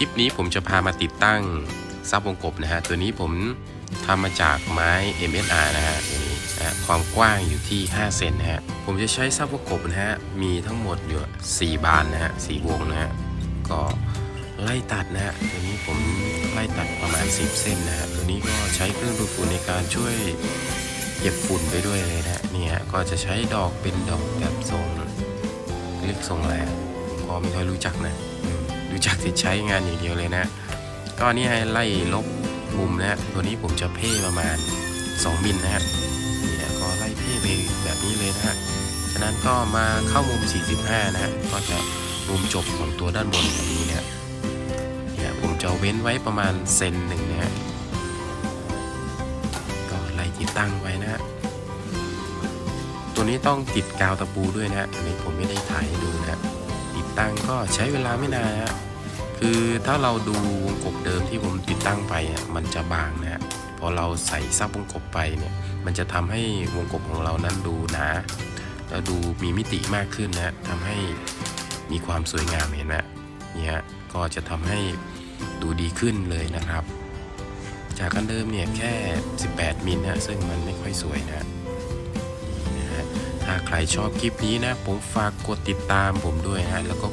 คลิปนี้ผมจะพามาติดตั้งซับวงกบนะฮะ ตัวนี้ผมทำมาจากไม้ MSR นะฮะตัวนี้นะฮะความกว้างอยู่ที่ 5 เซนนะฮะ ผมจะใช้ซับวงกบนะฮะ มีทั้งหมดอยู่ 4 บานนะฮะ4วงนะฮะ ก็ไล่ตัดนะฮะ ตัวนี้ผมไล่ตัดประมาณ 10 เส้นนะฮะ ตัวนี้ก็ใช้เครื่องดูดฝุ่นในการช่วยเก็บฝุ่นไปด้วยเลยนะฮะเนี่ยก็จะใช้ดอกเป็นดอกแบบทรงเรียกทรงอะไรอะก็ไม่ค่อยรู้จักนะ อืมรู้จักที่ใช้งานอย่างเดียวเลยนะก็นี่ให้ไล่ลบมุมนะฮะตัวนี้ผมจะเพ่ประมาณ 2 มิลนะฮะเนี่ยก็ไล่เพ่ไปแบบนี้เลยนะฮะฉะนั้นก็มาเข้ามุม 45 นะฮะก็จะมุมจบของตัวด้านบนแบบนี้นะฮะเนี่ยผมจะเว้นไว้ประมาณเซนหนึ่งนะฮะก็ไล่ที่ตั้งไว้นะฮะตัวนี้ต้องติดกาวตะปูด้วยนะฮะอันนี้ผมไม่ได้ถ่ายให้ดูนะฮะติดตั้งก็ใช้เวลาไม่นานนะฮะ คือถ้าเราดูวงกบเดิมที่ผมติดตั้งไปอะมันจะบางนะฮะพอเราใส่ซับวงกบไปเนี่ย มันจะทำให้วงกบของเรานั้นดูหนาแล้วดูมีมิติมากขึ้นนะทำให้มีความสวยงามเห็นไหมเนี่ยก็จะทำให้ดูดีขึ้นเลยนะครับ จากกันเดิมเนี่ยแค่ 18 มิลนะซึ่งมันไม่ค่อยสวยนะนี่นะฮะถ้าใครชอบคลิปนี้นะ ผมฝากกดติดตามผมด้วยนะแล้วก็